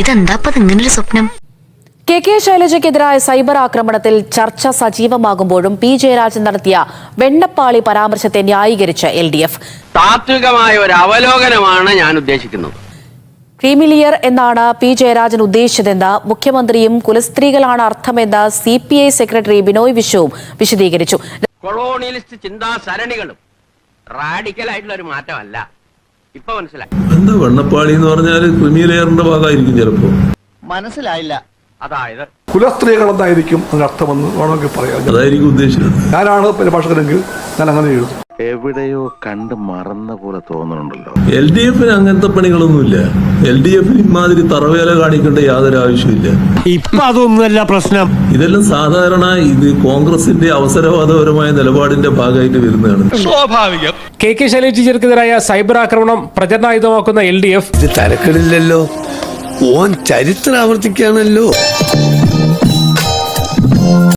ഇതെന്താപ്പത് ഇങ്ങനൊരു സ്വപ്നം? K K ശൈലജയ്ക്കെതിരായ cyber ആക്രമണത്തിൽ ചർച്ച സജീവമാകുമ്പോഴും പി ജയരാജൻ നടത്തിയ വെണ്ണപ്പാളി പരാമർശത്തെ ന്യായീകരിച്ച് എൽ ഡി എഫ്. താത്വികമായ ഒരു അവലോകനമാണ് ഞാൻ ഉദ്ദേശിക്കുന്നത്. ക്രീമിലിയർ എന്നാണ് പി ജയരാജൻ ഉദ്ദേശിച്ചതെന്ന് മുഖ്യമന്ത്രിയും കുലസ്ത്രീകളാണ് അർത്ഥമെന്ന് C P I secretary Binoy വിശ്വവും വിശദീകരിച്ചു. കൊളോണിയലിസ്റ്റ് ചിന്താസരണികളും റാഡിക്കലായിട്ടുള്ള റാഡിക്കൽ ആയിട്ടുള്ള ഒരു മാറ്റമല്ല. ഇപ്പൊ മനസ്സിലായി. എന്താ വെണ്ണപ്പാളി എന്ന് പറഞ്ഞാൽ ക്രിമി ലെയറിന്റെ ഭാഗമായിരിക്കും ചിലപ്പോ. മനസ്സിലായില്ല. അതായത് കുലസ്ത്രീകൾ എന്നായിരിക്കും അർത്ഥമെന്ന് വേണമെങ്കിൽ പറയാം. അതായിരിക്കും ഉദ്ദേശിച്ചത്. ഞാനാണ് പരിഭാഷകരെങ്കിൽ ഞാൻ അങ്ങനെ എഴുതും. എവിടെയോ കണ്ട് മറന്ന പോലെ തോന്നുന്നുണ്ടല്ലോ. എൽ ഡി എഫിന് അങ്ങനത്തെ പണികളൊന്നുമില്ല. എൽ ഡി എഫിന് ഇമാതിരി തറവേല കാണിക്കേണ്ട യാതൊരു ആവശ്യമില്ല ഇപ്പൊ അതൊന്നുമല്ല പ്രശ്നം. ഇതെല്ലാം സാധാരണ ഇത് കോൺഗ്രസിന്റെ അവസരവാദപരമായ നിലപാടിന്റെ ഭാഗമായിട്ട് വരുന്നതാണ്. സ്വാഭാവികം. കെ കെ ശൈലജയ്ക്കെതിരായ സൈബർ ആക്രമണം പ്രചരണായുധമാക്കുന്ന എൽ ഡി എഫ് ഇത് തരക്കിടില്ലല്ലോ ഓൻ ചരിത്രം ആവർത്തിക്കാണല്ലോ